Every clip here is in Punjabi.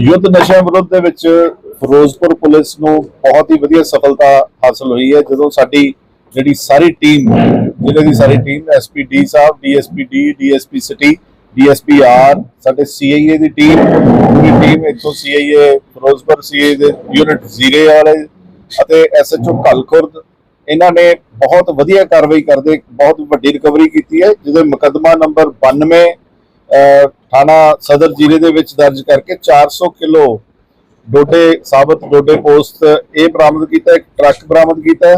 ਯੁੱਧ ਨਸ਼ਿਆਂ ਵਿਰੁੱਧ ਦੇ ਵਿੱਚ ਫਿਰੋਜ਼ਪੁਰ ਪੁਲਿਸ ਨੂੰ ਬਹੁਤ ਹੀ ਵਧੀਆ ਸਫਲਤਾ ਹਾਸਲ ਹੋਈ ਹੈ। ਜਦੋਂ ਸਾਡੀ ਜਿਹੜੀ ਸਾਰੀ ਟੀਮ, ਜ਼ਿਲ੍ਹੇ ਦੀ ਸਾਰੀ ਟੀਮ, ਐਸਪੀ ਡੀ ਸਾਹਿਬ, DSP D DSP city, DSP R ਸਾਡੇ ਸੀਆਈਏ ਦੀ ਟੀਮ, ਪੂਰੀ ਟੀਮ ਇੱਥੋਂ ਸੀਆਈਏ ਫਿਰੋਜ਼ਪੁਰ ਸੀਆਈਏ ਦੇ ਯੂਨਿਟ ਜ਼ੀਰੇ ਵਾਲੇ ਅਤੇ ਐਸਐਚਓ ਕਲਖੁਰਦ ਇਹਨਾਂ ਨੇ ਬਹੁਤ ਵਧੀਆ ਕਾਰਵਾਈ ਕਰਦੇ, ਬਹੁਤ ਵੱਡੀ ਰਿਕਵਰੀ ਕੀਤੀ ਹੈ, ਜਿਹਦੇ ਮੁਕੱਦਮਾ ਨੰਬਰ 92 ਥਾਣਾ ਸਦਰ ਜ਼ਿਲ੍ਹੇ ਦੇ ਵਿੱਚ ਦਰਜ ਕਰਕੇ 400 ਕਿਲੋ ਡੋਡੇ, ਸਾਬਤ ਡੋਡੇ ਪੋਸਟ ਇਹ ਬਰਾਮਦ ਕੀਤਾ, ਇੱਕ ਟਰੱਕ ਬਰਾਮਦ ਕੀਤਾ ਹੈ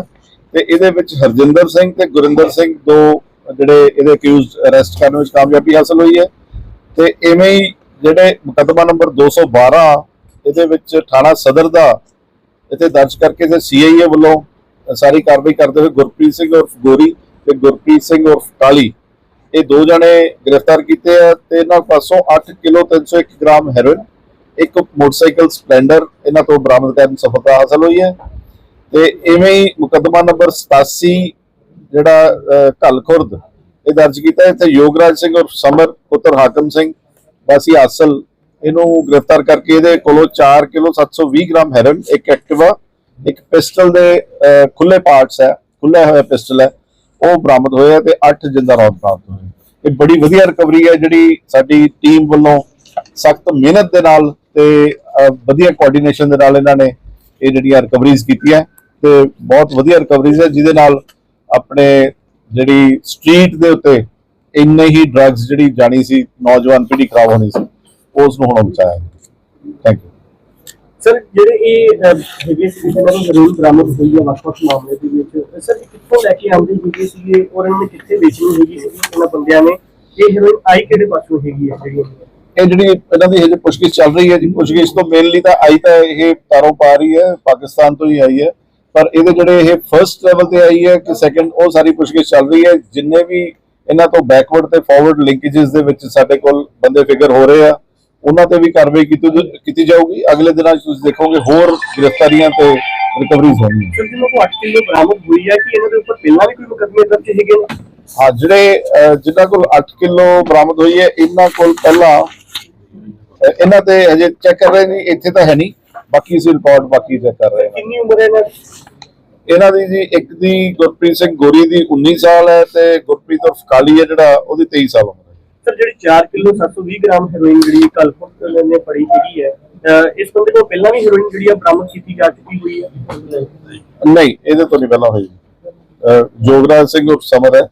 ਤੇ ਇਹਦੇ ਵਿੱਚ ਹਰਜਿੰਦਰ ਸਿੰਘ ਤੇ ਗੁਰਿੰਦਰ ਸਿੰਘ ਦੋ ਜਿਹੜੇ ਇਹਦੇ ਅਕਿਊਜ਼ਡ ਅਰੈਸਟ ਕਰਨ ਵਿੱਚ ਕਾਮਯਾਬੀ ਹਾਸਲ ਹੋਈ ਹੈ ਤੇ ਐਵੇਂ ਹੀ ਜਿਹੜੇ ਮੁਕੱਦਮਾ ਨੰਬਰ 212 ਇਹਦੇ ਵਿੱਚ ਥਾਣਾ ਸਦਰ ਦਾ ਇੱਥੇ ਦਰਜ ਕਰਕੇ ਤੇ ਸੀਆਈਏ ਵੱਲੋਂ ਸਾਰੀ ਕਾਰਵਾਈ ਕਰਦੇ ਹੋਏ ਗੁਰਪ੍ਰੀਤ ਸਿੰਘ ਉਰਫ ਗੋਰੀ ਤੇ ਗੁਰਪ੍ਰੀਤ ਸਿੰਘ ਉਰਫ ਕਾਲੀ ਇਹ ਦੋ ਜਣੇ ਗ੍ਰਿਫਤਾਰ ਕੀਤੇ ਆ ਤੇ ਇਹਨਾਂ ਪਾਸੋਂ 8 ਕਿਲੋ 301 ਗ੍ਰਾਮ ਹੈਰੋਇਨ ਇੱਕ ਮੋਟਰਸਾਈਕਲ ਸਪਲੈਂਡਰ ਇਹਨਾਂ ਤੋਂ ਬਰਾਮਦ ਕਰਨ ਸਫਲਤਾ ਹਾਸਲ ਹੋਈ ਹੈ। ਤੇ ਇਵੇਂ ਹੀ ਮੁਕੱਦਮਾ ਨੰਬਰ 87 ਜਿਹੜਾ ਅਹ, ਘੱਲਖੁਰਦ ਇਹ ਦਰਜ ਕੀਤਾ ਇੱਥੇ ਯੋਗਰਾਜ ਸਿੰਘ ਔਰ ਸਮਰ ਪੁੱਤਰ ਹਾਕਮ ਸਿੰਘ ਵਾਸੀ ਆਸਲ ਇਹਨੂੰ ਗ੍ਰਿਫਤਾਰ ਕਰਕੇ ਇਹਦੇ ਕੋਲੋਂ 4 ਕਿਲੋ 720 ਗ੍ਰਾਮ ਹੈਰੋਇਨ ਇੱਕ ਐਕਟਿਵਾ ਇੱਕ ਪਿਸਟਲ ਦੇ ਅਹ, ਖੁੱਲੇ ਪਾਰਟਸ ਹੈ ਖੁੱਲਾ ਹੋਇਆ ਪਿਸਟਲ ਹੈ। ਉਹ ਬਰਾਮਦ ਹੋਇਆ ਤੇ 8 ਜਿੰਦਾ ਰੌਂਦ ਪ੍ਰਾਪਤ ਹੋਏ ਇਹ ਬੜੀ ਵਧੀਆ ਰਿਕਵਰੀ ਹੈ ਜਿਹੜੀ ਸਾਡੀ ਟੀਮ ਵੱਲੋਂ ਸਖਤ ਮਿਹਨਤ ਦੇ ਨਾਲ ਤੇ ਵਧੀਆ ਕੋਆਰਡੀਨੇਸ਼ਨ ਦੇ ਨਾਲ ਇਹਨਾਂ ਨੇ ਇਹ ਜਿਹੜੀਆਂ ਰਿਕਵਰੀਜ਼ ਕੀਤੀਆਂ। ਤੇ ਬਹੁਤ ਵਧੀਆ ਰਿਕਵਰੀਜ਼ ਹੈ ਜਿਹਦੇ ਨਾਲ ਆਪਣੇ ਜਿਹੜੀ ਸਟਰੀਟ ਦੇ ਉੱਤੇ ਇੰਨੇ ਹੀ ਡਰੱਗਸ ਜਿਹੜੀ ਜਾਣੀ ਸੀ, ਨੌਜਵਾਨ ਪੀੜ੍ਹੀ ਖਰਾਬ ਹੋਣੀ ਸੀ, ਉਸ ਨੂੰ ਹੁਣ ਬਚਾਇਆ। ਥੈਂਕ ਯੂ ਸਰ, ਜਿਹੜੇ ਇਹ ਹੈਗੇ ਸੀ ਜਿਹਨਾਂ ਨੂੰ ਜ਼ਰੂਰ ਬਰਾਮਦ ਹੋਈ ਹੈ ਵੱਖ-ਵੱਖ ਮਾਮਲੇ ਦੇ ਵਿੱਚ ਸਰ ਕਿੱਥੋਂ ਲੈ ਕੇ ਆਉਂਦੇ ਹੈਗੇ ਸੀਗੇ ਔਰ ਇਹਨਾਂ ਨੇ ਕਿੱਥੇ ਵੇਚਣੀ ਹੈਗੀ ਸੀ ਇਹਨਾਂ ਬੰਦਿਆਂ ਨੇ? ਇਹ ਹੀਰੋਇਨ ਆਈ ਕਿਹੜੇ ਪਾਸੋਂ ਹੈਗੀ ਹੈ ਜਿਹੜੀ? ਇਹ ਜਿਹੜੀ ਇਹਨਾਂ ਦੀ ਹਜੇ ਪੁੱਛਗਿੱਛ ਚੱਲ ਰਹੀ ਹੈ ਜੀ, ਪੁੱਛਗਿੱਛ ਤੋਂ ਮੇਨਲੀ ਤਾਂ ਆਈ ਤਾਂ ਇਹ ਤਾਰੋਂ ਹੈ, ਪਾਕਿਸਤਾਨ ਤੋਂ ਹੀ ਆਈ ਹੈ। ਪਰ ਇਹਦੇ ਜਿਹੜੇ ਇਹ ਫਰਸਟ ਲੈਵਲ ਤੇ ਆਈ ਹੈ ਕਿ ਸੈਕੰਡ ਉਹ ਸਾਰੀ ਪੁੱਛਗਿੱਛ ਚੱਲ ਰਹੀ ਹੈ। ਜਿੰਨੇ ਵੀ ਇਹਨਾਂ ਤੋਂ ਬੈਕਵਰਡ ਤੇ ਫਾਰਵਰਡ ਲਿੰਕੇजेस ਦੇ ਵਿੱਚ ਸਾਡੇ ਕੋਲ ਬੰਦੇ ਫਿਗਰ ਹੋ ਰਹੇ ਆ ਉਹਨਾਂ ਤੇ ਵੀ ਕਾਰਵਾਈ ਕੀਤੀ ਕੀਤੀ ਜਾਊਗੀ। ਅਗਲੇ ਦਿਨਾਂ ਤੁਸੀਂ ਦੇਖੋਗੇ ਹੋਰ ਗ੍ਰਿਫਤਾਰੀਆਂ ਤੇ ਰਿਕਵਰੀਜ਼ ਹੋਣਗੀਆਂ। ਸਰ ਜਿਹਨਾਂ ਕੋਲ 8 ਕਿਲੋ ਬਰਾਮਦ ਹੋਈ ਹੈ ਕਿ ਇਹਨਾਂ ਦੇ ਉੱਪਰ ਪਹਿਲਾਂ ਵੀ ਕੋਈ ਮੁਕੱਦਮੇ ਦਰਜ ਹੈਗੇ ਨੇ ਹਾਂ ਜਿਹੜੇ ਜਿਨ੍ਹਾਂ ਕੋਲ 8 ਕਿਲੋ ਬਰਾਮਦ ਹੋਈ ਹੈ ਇਹਨਾਂ ਕੋਲ ਪਹਿਲਾਂ ਇਹਨਾਂ ਤੇ ਹਜੇ ਚੈੱਕ ਕਰ ਰਹੇ ਨੇ ਇੱਥੇ ਤਾਂ ਹੈ ਨਹੀਂ। ਬਾਕੀ ਅਸੀਂ ਰਿਪੋਰਟ ਬਾਕੀ ਚੈੱਕ ਕਰ ਰਹੇ ਹਾਂ। ਕਿੰਨੀ ਉਮਰ ਹੈ ਇਹਨਾਂ ਦੀ? ਇਹਨਾਂ ਦੀ ਜੀ ਇੱਕ ਦੀ ਗੁਰਪ੍ਰੀਤ ਸਿੰਘ ਗੋਰੀ ਦੀ 19 ਸਾਲ ਹੈ ਤੇ ਗੁਰਪ੍ਰੀਤ ਉਰਫ ਕਾਲੀ ਹੈ ਜਿਹੜਾ ਉਹਦੀ 23 ਸਾਲ ਉਮਰ ਹੈ। ਸਰ, ਜਿਹੜੀ 4 ਕਿਲੋ 720 ਗ੍ਰਾਮ ਹੈਰੋਇਨ ਜਿਹੜੀ ਕਲਪੁਰ ਨੇ ਫੜੀ ਹੈਗੀ ਹੈ ਇਸ ਬੰਦੇ ਕੋਲ ਪਹਿਲਾਂ ਵੀ ਹੈਰੋਇਨ ਜਿਹੜੀ ਆ ਬਰਾਮਦ ਕੀਤੀ ਜਾ ਚੁੱਕੀ ਹੋਈ ਹੈ? ਨਹੀਂ, ਇਹਦੇ ਤੋਂ ਨਹੀਂ ਪਹਿਲਾਂ ਹੋਈ। ਜੋਗਰਾਜ ਸਿੰਘ ਉਰਫ ਸਮਰ ਹੈ।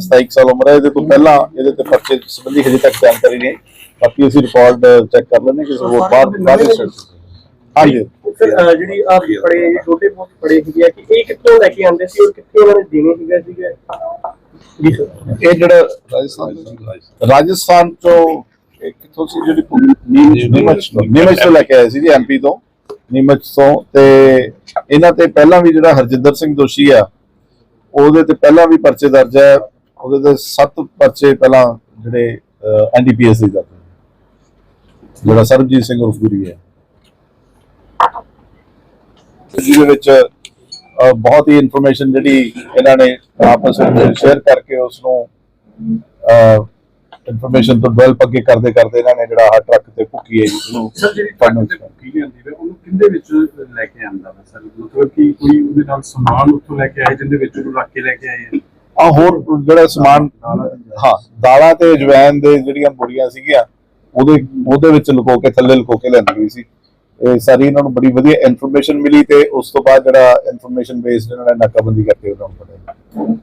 27 ਸਾਲ ਉਮਰ ਹੈ। ਇਹਦੇ ਤੋਂ ਪਹਿਲਾਂ ਇਹਦੇ ਤੇ ਪਰਚੇ ਸੰਬੰਧੀ ਹਜੇ ਤੱਕ ਜਾਣਕਾਰੀ ਨਹੀਂ ਬਾਕੀ ਅਸੀਂ ਰਿਕਾਰਡ ਚੈੱਕ ਕਰ ਲੈਂਦੇ ਕਿਸੇ ਹੋਰ ਬਾਅਦ ਬਾਅਦ ਹਾਂਜੀ। ਸਰ ਜਿਹੜੀ ਆ ਫੜੇ ਛੋਟੇ ਬਹੁਤ ਫੜੇ ਹੈਗੇ ਆ ਕਿ ਇਹ ਕਿੱਥੋਂ ਲੈ ਕੇ ਆਉਂਦੇ ਸੀ ਔਰ ਕਿੱਥੇ ਉਹਨਾਂ ਨੇ ਦੇਣੇ ਸੀਗੇ ਸੀਗੇ? ਜੀ ਸਰ। ਇਹ ਜਿਹੜਾ ਰਾਜਸਥਾਨ ਰਾਜਸਥਾਨ ਤੋਂ ਕਿੱਥੋਂ ਸੀ ਜਿਹੜੀ ਨੀਮਚ ਤੋਂ। ਨੀਮਚ ਤੋਂ। ਲੈ ਕੇ ਆਏ ਸੀ ਜੀ ਐਮਪੀ ਤੋਂ। ਨੀਮਚ ਤੋਂ ਤੇ ਇਹਨਾਂ ਤੇ ਪਹਿਲਾਂ ਵੀ ਜਿਹੜਾ ਹਰਜਿੰਦਰ ਸਿੰਘ ਦੋਸ਼ੀ ਆ ਉਹਦੇ ਤੇ ਪਹਿਲਾਂ ਵੀ ਪਰਚੇ ਦਰਜ ਹੈ ਉਹਦੇ ਤੇ ਸੱਤ ਪਰਚੇ ਪਹਿਲਾਂ ਜਿਹੜੇ ਐਨਡੀਪੀਐਸ ਦੇ ਦਰਜ। ਜਿਹੜਾ ਸਰਬਜੀਤ ਸਿੰਘ ਉਰਫ ਗੁਰੀ ਹੈ ਜਿਹਦੇ ਵਿੱਚ ਬਹੁਤ ਹੀ ਇਨਫੋਰਮੇਸ਼ਨ ਜਿਹੜੀ ਇਹਨਾਂ ਨੇ ਆਪਸ ਵਿੱਚ ਸ਼ੇਅਰ ਕਰਕੇ ਉਸ ਨੂੰ ਇਨਫੋਰਮੇਸ਼ਨ ਤੋਂ ਡਿਵੈਲਪ ਅੱਗੇ ਕਰਦੇ ਕਰਦੇ ਇਹਨਾਂ ਨੇ ਜਿਹੜਾ ਆਹ ਟਰੱਕ ਤੇ ਭੁੱਕੀ ਹੈ ਜੀ ਉਹਨੂੰ ਸਰ ਜਿਹੜੀ ਟਰੱਕ ਤੇ ਭੁੱਕੀ ਲਿਆਂਦੀ ਵੇ ਉਹਨੂੰ ਕਿੰਦੇ ਵਿੱਚ ਲੈ ਕੇ ਆਂਦਾ ਵਾ ਸਰ? ਮਤਲਬ ਕਿ ਕੋਈ ਉਹਦੇ ਨਾਲ ਸਮਾਨ ਉੱਥੋਂ ਲੈ ਕੇ ਆਏ ਜਿੰਦੇ ਵਿੱਚ ਉਹਨੂੰ ਰੱਖ ਕੇ ਲੈ ਕੇ ਆਏ ਆ? ਆ ਹੋਰ ਜਿਹੜਾ ਸਮਾਨ ਹਾਂ ਦਾਲਾਂ ਤੇ ਅਜਵਾਇਨ ਦੇ ਜਿਹੜੀਆਂ ਬੁੜੀਆਂ ਸੀਗੀਆਂ ਉਹਦੇ ਉਹਦੇ ਵਿੱਚ ਲੁਕੋ ਕੇ ਥੱਲੇ ਲੁਕੋ ਕੇ ਲੈਂਦੀ ਸੀ। ਇਹ ਸਾਰੀ ਇਹਨਾਂ ਨੂੰ ਬੜੀ ਵਧੀਆ ਇਨਫੋਰਮੇਸ਼ਨ ਮਿਲੀ ਤੇ ਉਸ ਤੋਂ ਬਾਅਦ ਜਿਹੜਾ ਇਨਫੋਰਮੇਸ਼ਨ ਬੇਸਡ ਇਹਨਾਂ ਨੇ ਨਾਕਾਬੰਦੀ ਕਰਕੇ ਉਹਨਾਂ ਨੂੰ ਫੜਿਆ